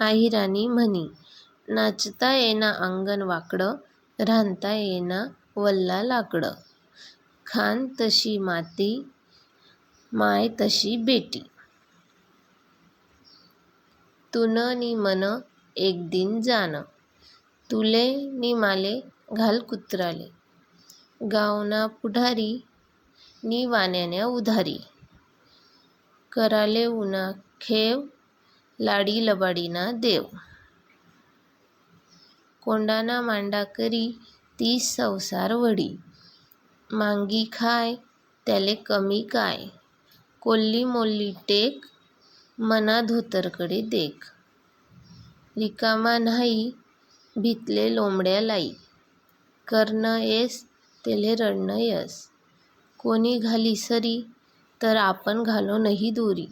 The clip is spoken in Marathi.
अहिराणी म्हणी नाचता येना अंगण वाकडं रांधता येना वल्ला लाकडं. खाण तशी माती माय तशी बेटी. तुन नी मन एक दिन जान तुले नी माले घाल कुत्राले. गावना पुढारी नी वाण्याने उधारी. कराले उना खेव लाडी लबाडीना देव. कोंडाना मांडा करी ती संसार वडी. मांगी खाय त्याले कमी काय. कोल्ली मोल्ली टेक मना धोतरकडे देख. रिकामा नाही भितले लोंबड्या लाई. करणं येस तेले रडणं यस. कोणी घाली सरी तर आपण घालो नाही दोरी.